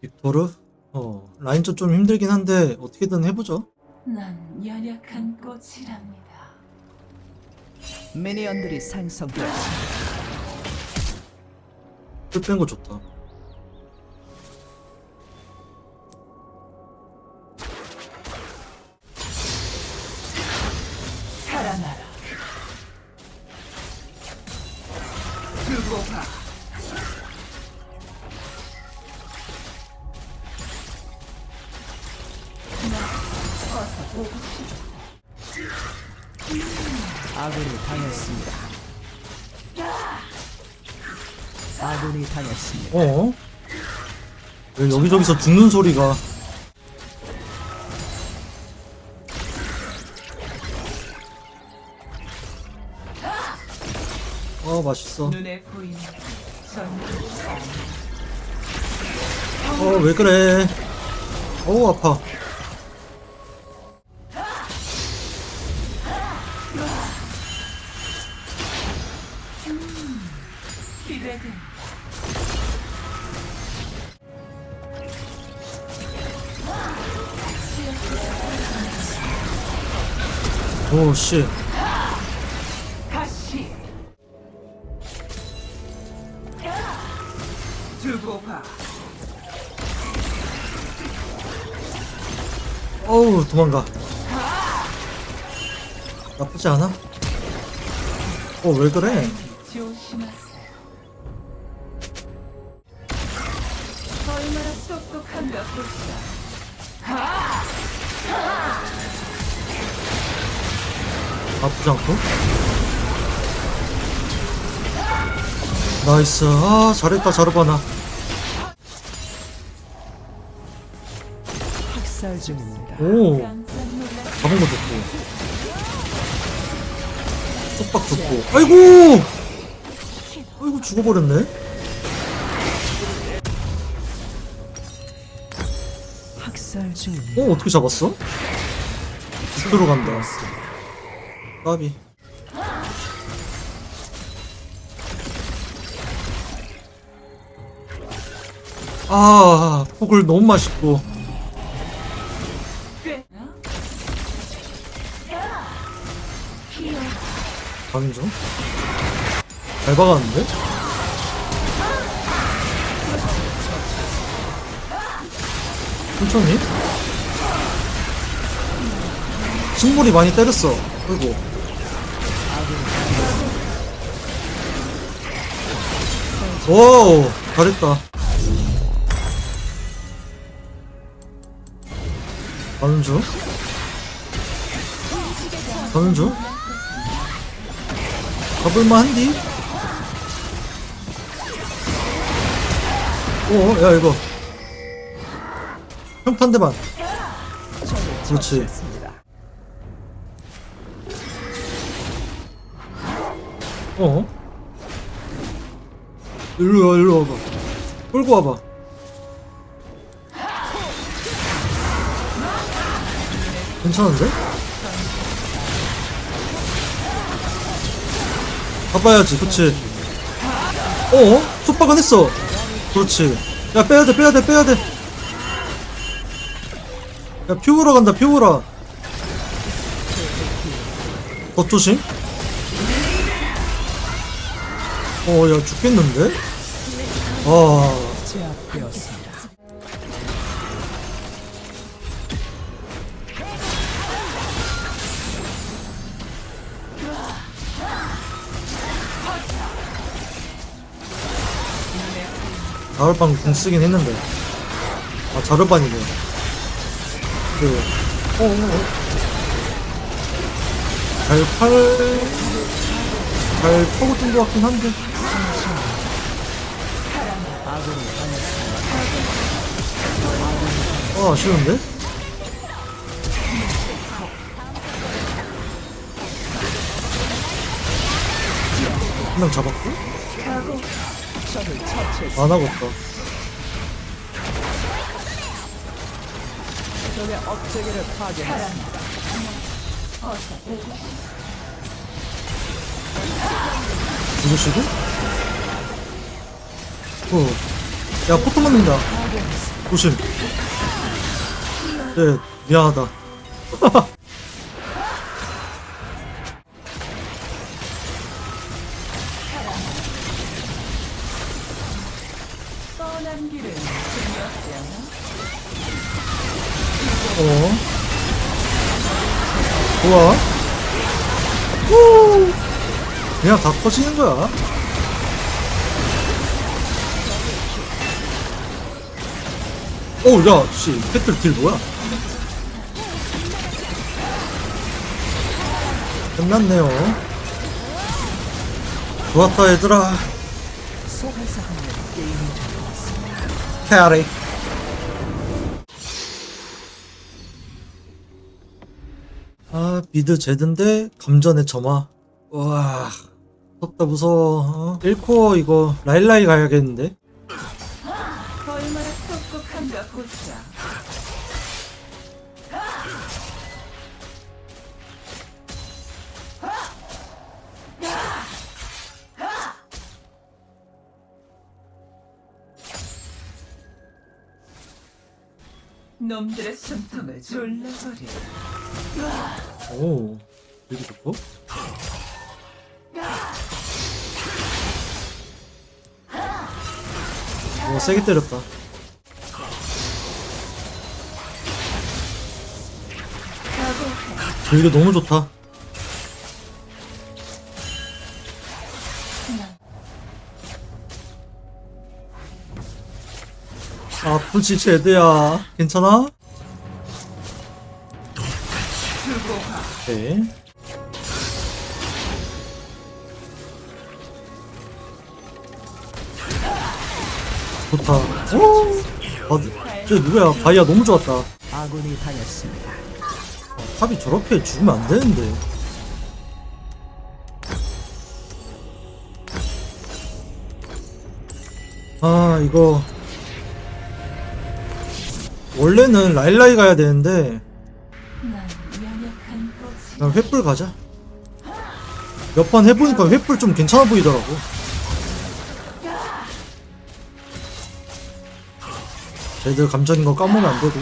빅토르? 어, 라인전 좀 힘들긴 한데 어떻게든 해보죠. 난 연약한 꽃이랍니다. 미니언들이 생성되었습니다. 풀뺀거 좋다. 아군이 당했습니다. 아군이 당했습니다. 어? 왜 여기저기서 죽는 소리가 어 맛있어 눈에 보이는 전부 어왜 그래 어우 아파 오 씨 다시 두고 봐. 어우 도망가 나쁘지 않아? 어 왜 그래 나이스 아 잘했다 자르바나 학살 중입니다. 오. 잡은 거 좋고 속박 좋고 아이고 아이고 죽어버렸네 학살 중입니다. 어 어떻게 잡았어? 죽으러 간다 까비 아 폭을 너무 맛있고 중? 잘 박았는데? 천천히? 식물이 많이 때렸어. 아이고. 오, 잘했다. 가는 중? 가볼만한디? 오, 야, 이거. 평판 대만. 그렇지. 어? 일로 와, 일로 와봐. 끌고 와봐. 괜찮은데? 가봐야지, 그치? 어? 속박은 했어. 그렇지. 야, 빼야돼, 빼야돼, 빼야돼. 야, 퓨브라 간다, 퓨브라. 더 조심. 어, 야, 죽겠는데? 아, 자르반 궁 쓰긴 했는데. 아, 자르반이네. 그, 어, 어, 어. 잘 팔, 잘 퍼고든 것 같긴 한데. 아, 아쉬운데? 한 명 잡았고? 안 하고 있어. 적의 업체계를 파괴하라. 누구시지? 어. 야, 포토 맞는다. 조심. 네, 미안하다. 터지는 거야. 오, 야, 씨, 캣들 딜 뭐야? 끝났네요. 좋았다, 얘들아. 캐리. 아, 미드 제드인데 감전의 점화. 와, 무섭다 무서워. 어? 1코어 이거 라일라이 가야겠는데? 얼마나 똑똑한가 보자. 놈들의 숨통을 졸라버려. 오, 되게 좋고. 오, 세게 때렸다. 이게 너무 좋다. 아프지 제드야 괜찮아? 오케이 좋다. 오! 아, 쟤 누구야? 바이야 너무 좋았다. 아군이 당했습니다. 탑이 저렇게 죽으면 안 되는데. 아 이거. 원래는 라일라이 가야 되는데. 그냥 횃불 가자. 몇 번 해보니까 횃불 좀 괜찮아 보이더라고 쟤들 감정인 거 까먹으면 안 되고.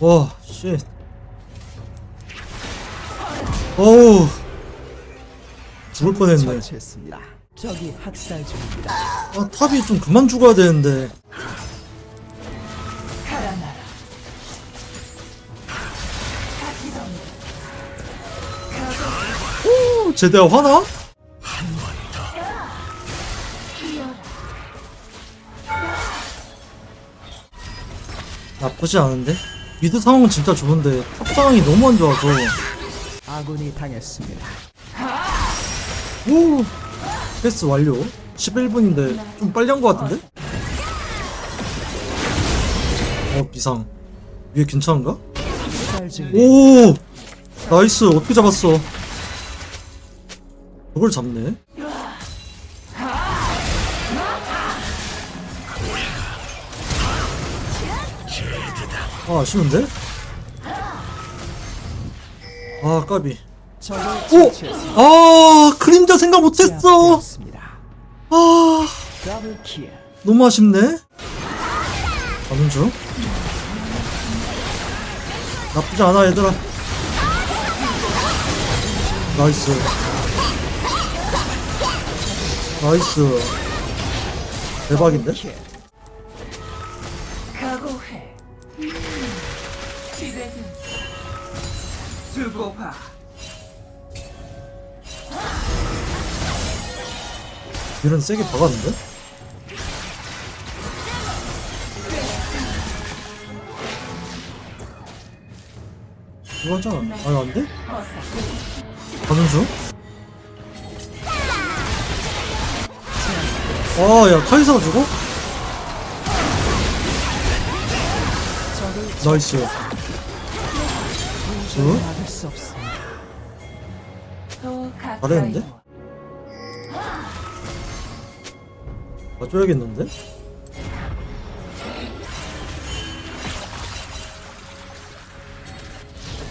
와, 쉣. 어우. 죽을 뻔했네. 적이 학살 중입니다. 아, 탑이 좀 그만 죽어야 되는데. 살아나라. 오, 제대야 화나? 나쁘지 않은데? 미드 상황은 진짜 좋은데 탑 상황이 너무 안 좋아서 아군이 당했습니다. 오 패스 완료. 11분인데 좀 빨리 한 것 같은데? 어 비상. 위에 괜찮은가? 오! 나이스. 어떻게 잡았어? 저걸 잡네. 아 아쉬운데? 아 까비 오! 아 그림자 생각 못했어. 아. 너무 아쉽네. 가는 중. 나쁘지 않아 얘들아. 나이스. 나이스. 대박인데? 딜은 세게 박았는데? 이거 하자 아니 안돼? 가는 중? 아야 카이사가 죽어? 나이스 가까이 잘했는데? 봐줘야겠는데?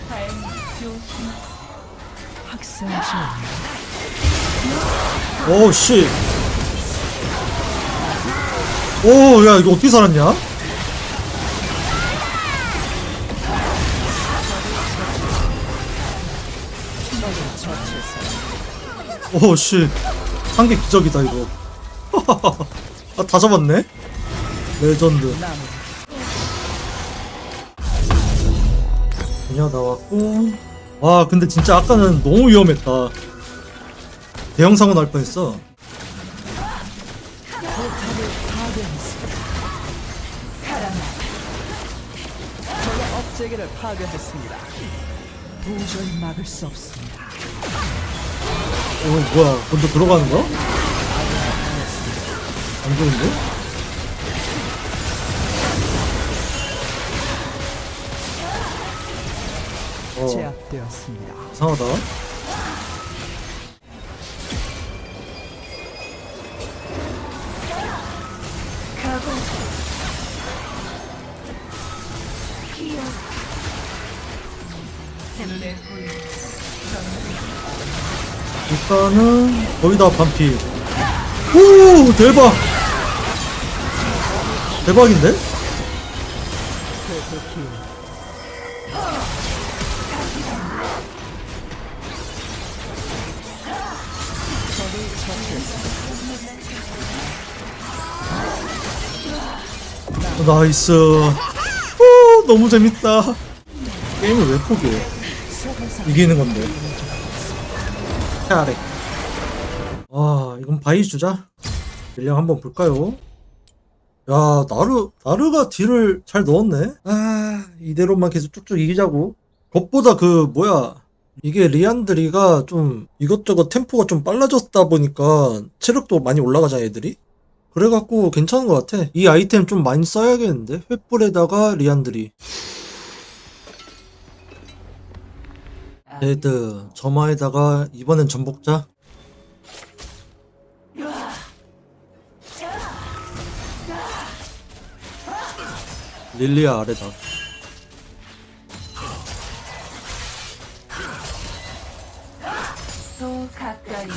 다행히 조심. 학살 중 오우 씨. 오, 야 이거 어떻게 살았냐? 오, 씨. 한개 기적이다 이거. 아, 다 잡았네. 레전드. 그냥 나왔고. 와, 근데 진짜 아까는 너무 위험했다. 대형 사고 날 뻔했어. 업체계를 파괴했습니다. 도저히 막을 수 없습니다. 어, 뭐야? 먼저 들어가는 거야? 안 좋은데? 어, 제압되었습니다. 이상하다. 일단은 거의 다 반피. 오 대박. 대박인데? 처치했습니다. 나이스. 오 너무 재밌다. 게임을 왜 포기해? 이기는 건데. 잘해. 와 이건 바이 주자. 딜량 한번 볼까요? 야 나르 나르가 딜을 잘 넣었네. 아 이대로만 계속 쭉쭉 이기자고. 것보다 그 뭐야 이게 리안드리가 좀 이것저것 템포가 좀 빨라졌다 보니까 체력도 많이 올라가잖아 애들이. 그래갖고 괜찮은 것 같아. 이 아이템 좀 많이 써야겠는데 횃불에다가 리안드리. 레드 점화에다가 이번엔 전복자. 릴리아 아래다. 또 가까이 오라.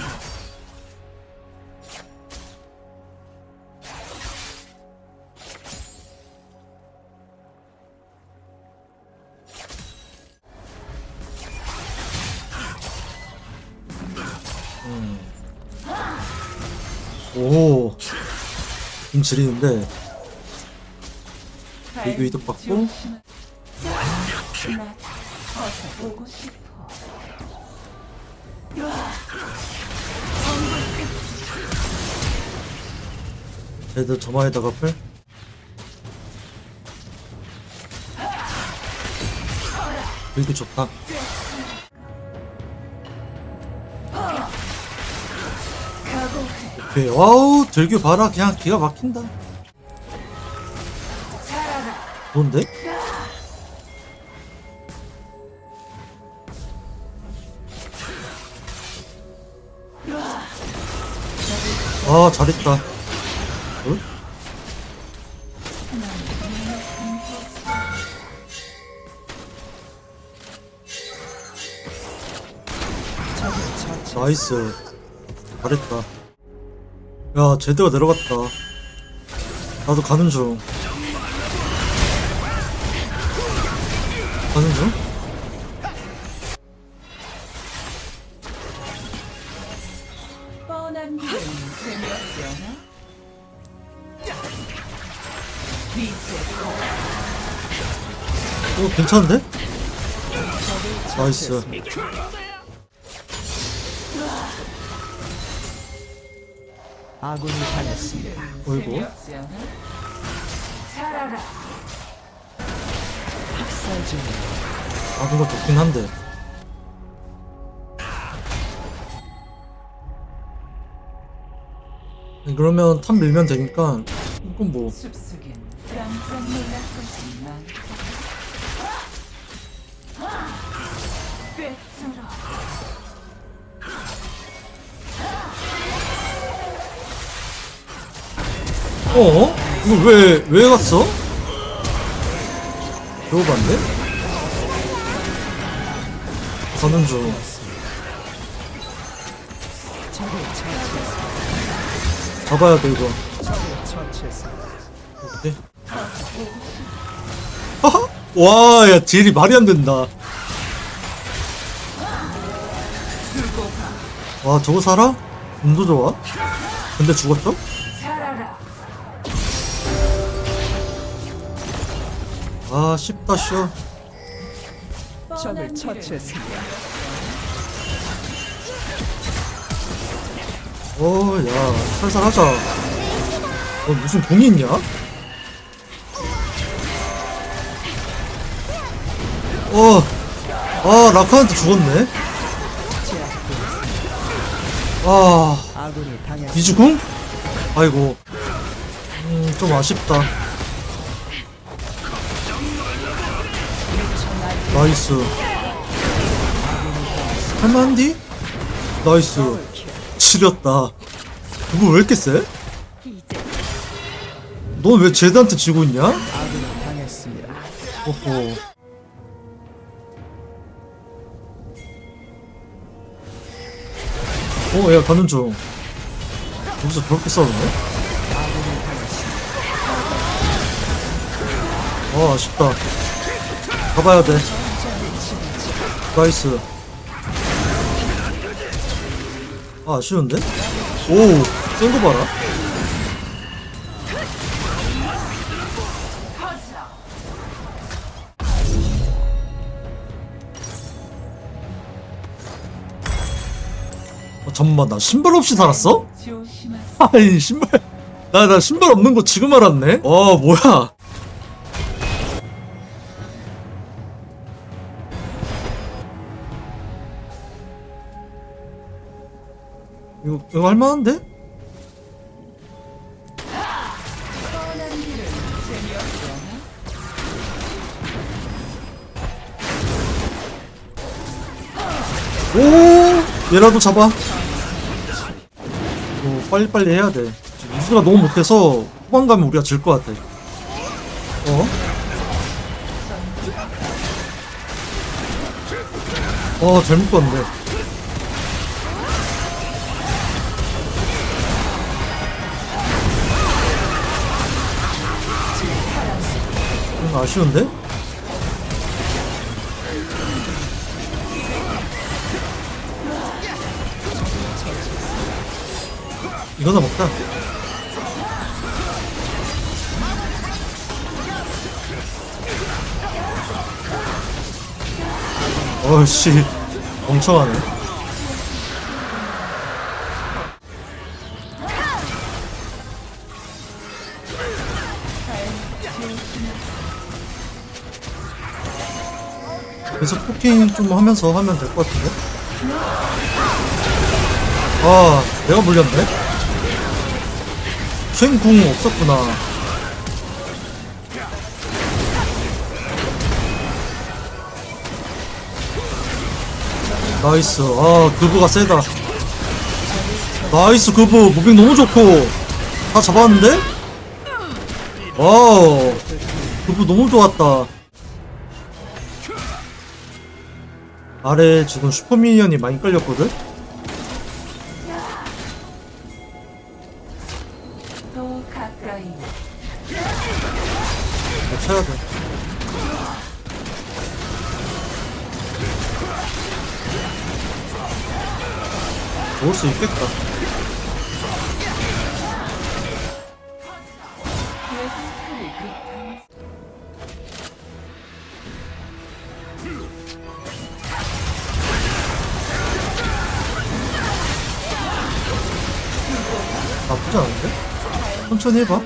오. 좀 지리는데 리뷰 이득 받고. 레드 점화에다가 풀. 빌드 좋다. 오케이. 와우 들교 봐라 그냥 기가 막힌다. 좋은데? 아 잘했다. 처치. 나이스. 잘했다. 야 제드가 내려갔다. 나도 가는 중. 가는 중? 뻔한 길은? 빛의 어 괜찮은데? 나이스. 아군이 당했습니다. 어이구. 해야지. 아 그거 좋긴 한데. 그러면 탑 밀면 되니까 이건 뭐 어? 이거 왜, 왜 갔어? 배워봤네? 가는 중. 잡아야 돼, 이거. 적을 처치했습니다. 오케이. 하하? 와, 야, 딜이 말이 안 된다. 와, 저거 살아? 운도 좋아? 근데 죽었죠? 아, 쉽다, 쉬워. 적을 처치했습니다. 어, 야, 살살 하자. 너 무슨 공이 있냐? 어, 아, 라카한테 죽었네. 아, 아군이 당했습니다. 이주궁? 아이고. 음, 좀 아쉽다. 나이스. 할만한디? 나이스. 지렸다. 그거 왜 이렇게 세? 넌 왜 제드한테 지고 있냐? 오호. 어, 야, 가는 중. 여기서 저렇게 싸우네? 아, 아쉽다. 가봐야 돼. 나이스. 아, 아쉬운데? 오, 센거 봐라. 어, 잠깐만, 나 신발 없이 살았어? 조심하세요. 아니, 신발. 나, 나 신발 없는 거 지금 알았네? 어, 뭐야. 이거, 할만한데? 오! 얘라도 잡아. 이거 빨리빨리 해야 돼. 유수가 너무 못해서 후반 가면 우리가 질 것 같아. 어? 어, 잘못 봤네. 아쉬운데? 이거나 먹자. 어씨, 멍청하네. 그래서 포킹 좀 하면서 하면 될 것 같은데? 아, 내가 물렸네? 쉔궁 없었구나. 나이스. 아, 그부가 세다. 나이스, 그부. 무빙 너무 좋고. 다 잡았는데? 와우. 그부 너무 좋았다. 아래 지금 슈퍼미니언이 많이 끌렸거든? 나 쳐야 돼. 좋을 수 있겠다. 천천히 해봐.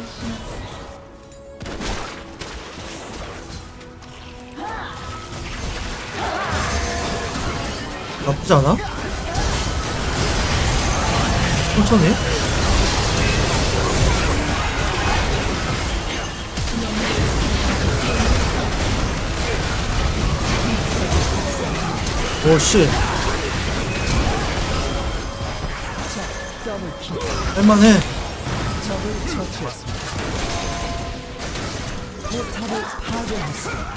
나쁘지 않아? 천천히. 오씨 더블킬. 할만해 처치했습니다. 포탑을 파괴했습니다.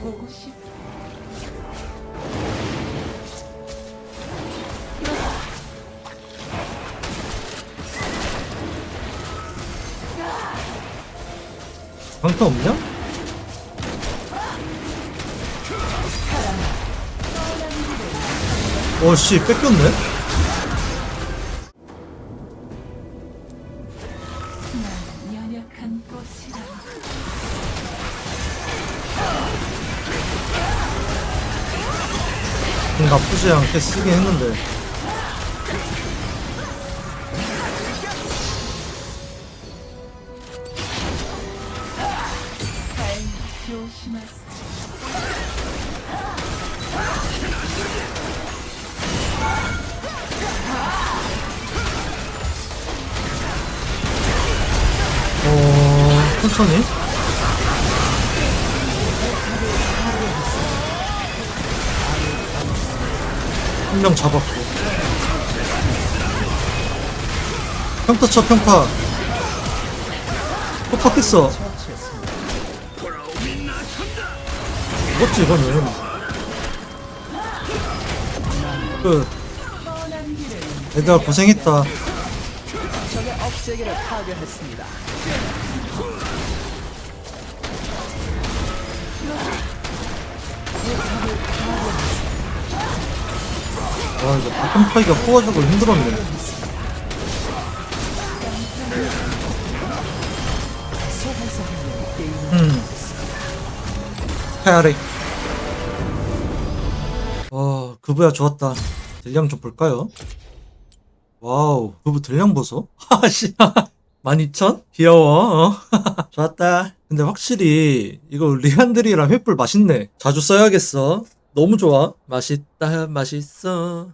보고 싶. 방타 없냐? 어씨 뺏겼네 나쁘지 않게 쓰긴 했는데 한 명 잡았고. 평타 쳐 평타. 포탑 했어. 처치했습니다. 죽었지 이거는 길을 얘들아 고생했다. 적의 억제기를 파괴했습니다. 와 이거 바텀 파이가 뽑아주고 힘들었네 음 헤아리 와 그부야 좋았다 딜량 좀 볼까요? 와우 그부 딜량 보소? 하씨 12,000? 귀여워 어? 좋았다 근데 확실히 이거 리안드리랑 횃불 맛있네 자주 써야겠어 너무 좋아. 맛있다. 맛있어